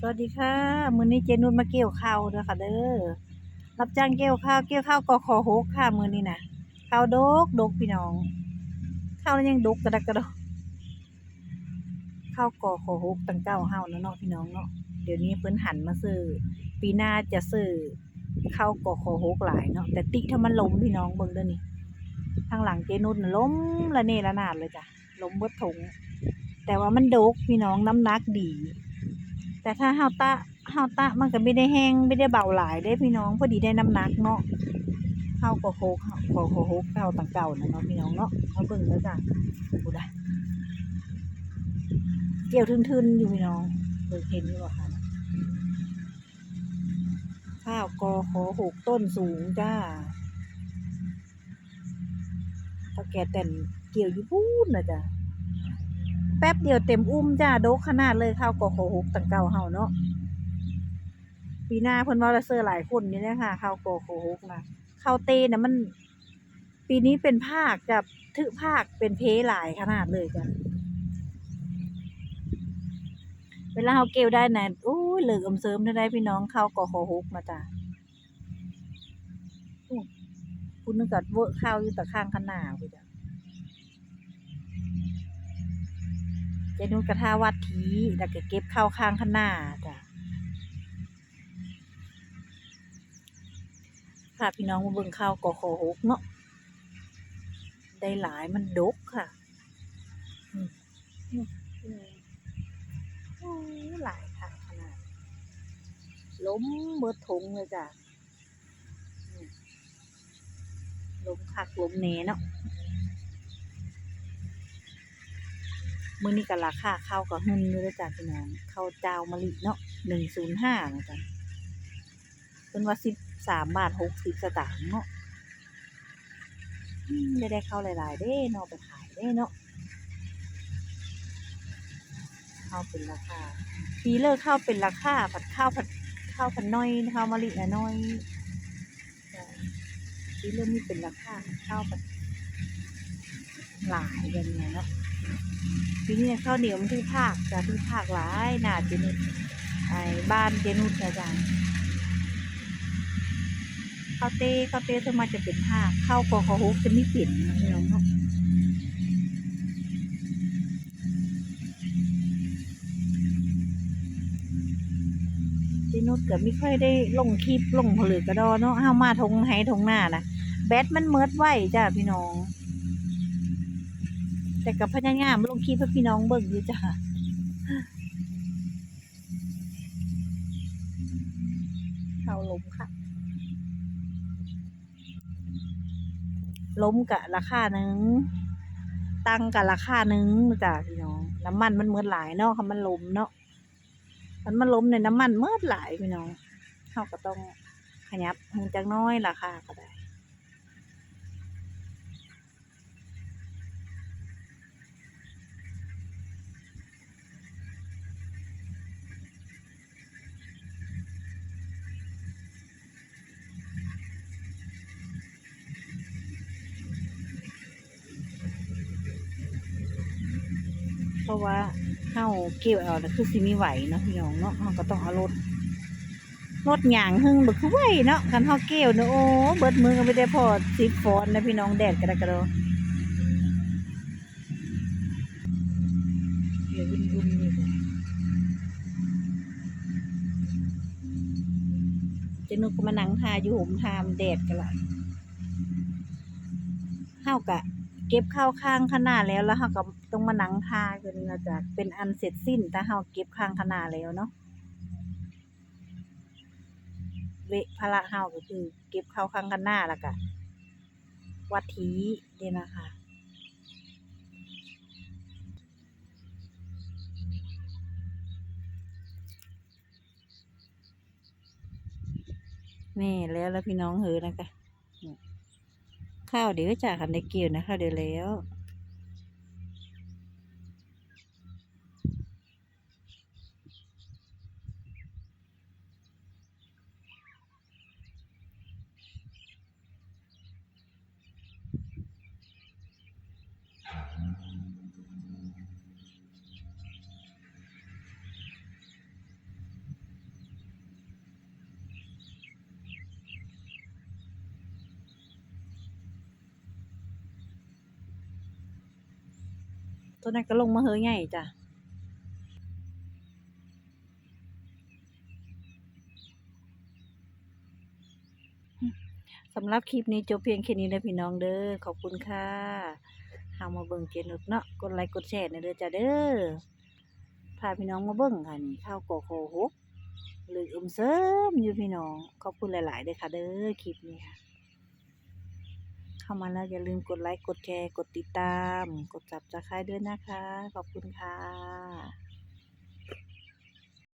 สวัสดีค่ะ มือนี้เจนุชมาเกี่ยวข้าวเด้อค่ะเด้อ รับจ้างเกี่ยวข้าวเกี่ยวข้าวกขอหกค่ะมือนี้นะข้าวดกดกพี่น้อง ข้าวยังดกกระดักกระดกข้าวกขอหกตั้งเก้าเฮาวเนาะพี่น้องเนาะ เดี๋ยวนี้เพิ่นหันมาซื้อ ปีหน้าจะซื้อข้าวกขอหกหลายเนาะ แต่ติถ้ามันล้มพี่น้องเบิ่งเด้อนี่ทางหลังเจนุนล้มระเนระนาดเลยจ้ะล้มเบิดถงแต่ว่ามันดกพี่น้องน้ำหนักดี แต่ถ้าเฮาตะเฮาตะมันก็ไม่ได้แห้งไม่ได้เบาหลายเด้พี่น้องพอดีได้น้ำหนักเนาะเฮาก็โคกเฮาก็โคกเฮาต่างเก่านะเนาะพี่น้องเนาะเอาเบิ่งแล้วจ้ะกูได้เกี่ยวทึนๆอยู่พี่น้องเบิ่งเห็นอยู่บ่คะข้าวกอขอหกต้นสูงจ้าถ้าแกแต่นเกี่ยวอยู่พูนนะจ้ะ แป๊บเดียวเต็มอุ้มจ้าโดกขนาดเลยข้าวกอโคหกตังเก่าเฮาเนาะปีหน้าเพิ่นว่าจะเซอร์หลายคนนี่นะค่ะข้าวกอโคหกนะข้าวเตน่ะมัน ปีนี้เป็นภาคจะทึภาคเป็นเพหลายขนาดเลยจ้ะเวลาเฮาเกลได้นะโอ้ยเหลืออมเสริมได้ได้พี่น้องข้าวกอโคหกนะจ้ะคุณนึกกัดเวอร์ข้าวอยู่แต่ข้างขนาดพี่จ้ะ เจนุชกระทาวัดทีแล้วก็เก็บข้าวข้างข้างหน้าจ้ะพาพี่น้องมาเบิ่งข้าวกอขอหกเนาะได้หลายมันดกค่ะอืมหลายค่ะขนาดล้มเบิดทงเลยจ้ะล้มคักล้มเนเนาะ มื้อนี้ก็ราคาข้าวก็หึ่นอยู่เด้อจ้ะพี่น้องข้าวเจ้ามะลิเนาะ105นะจ๊ะเพิ่นว่า13บาท60สตางค์เนาะอืมได้ได้ข้าวหลายๆเด้เนาะไปขายเด้เนาะข้าวเป็นราคาปีเลิกข้าวเป็นราคาผัดข้าวผัดข้าวผัดน้อยข้าวมะลิน่ะน้อยปีเริ่มมีเป็นราคาข้าวผัดหลายแบบเนี้ยเนาะ ทีนี้ข้าวเหนียวมันที่ภาคจะที่ภาคหลายหนาเจนุชไอ้บ้านเจนุชนะจ๊ะข้าวเต้ข้าวเต้สวนมาจะเป็นภาคข้าวกอขอฮุกจะไม่เปลี่ยนนะพี่น้องเนาะเจนุชก็ไม่ค่อยได้ลงคลิปลงผลึกกระดอเนาะเฮามาทงไห้ทงหน้านะแบตมันเมิดไว้จ้ะพี่น้อง แต่กับพญายามลงคลิปให้พี่น้องเบิ่งอยู่จ้ะเขาล้มค่ะ ล้มกะราคาหนึ่งตั้งกะราคาหนึ่งจ้ะพี่น้อง น้ำมันมันเมืดหลายเนาะค่ะมันล้มเนาะมันมันล้มในน้ำมันเมืดหลายพี่น้องเขาก็ต้องขยับมันจักหน้อยราคาก็ได้ เพราะว่าเฮาเกี่ยวเอาแล้วคือสิมีไหวเนาะพี่น้องเนาะเฮาก็ต้องเอารถรถหยางหึ่งบ่คือไหวเนาะกันเฮาเกี่ยวเนาะโอ้เบิดมือก็ไม่ได้พอสิฟอนนะพี่น้องแดดกระดกระโดเดี๋ยววุ่นวุ่นนี่จะนุก็มานังทาอยู่ห่มทามแดดกันละเฮากะเก็บข้าวข้างข้างหน้าแล้วแล้วเราก็ ต้องมาหนังทาจนเราจะเป็นอันเสร็จสิ้นถ้าเราเก็บข้างขนาแล้วเนาะเวะภาระเฮาก็คือ เก็บข้าวข้างขนาแล้วก็วัดทีเนี่ยนะคะนี่แล้วแล้วพี่น้องเฮอนะคะข้าวเดี๋ยวจากกันในเกี่ยวนะคะเดี๋ยวแล้ว ตัวนั้นก็ลงมาเฮยใหญ่จ้ะ สำหรับคลิปนี้จบเพียงแค่นี้นะพี่น้องเด้อขอบคุณค่ะเฮามาเบิ่งเจนุกเนาะกดไลค์กดแชร์น่ยเด้อจ้าเด้อพาพี่น้องมาเบิ่งค่ะนี่ข้าวกอโคหกหรืออมเสริมอยู่พี่น้องขอบคุณหลายๆเด้อค่ะเด้อคลิปนี้ค่ะเข้ามาแล้วอย่าลืมกดไลค์กดแชร์กดติดตาม กด Subscribe ด้วยนะคะ ขอบคุณค่ะ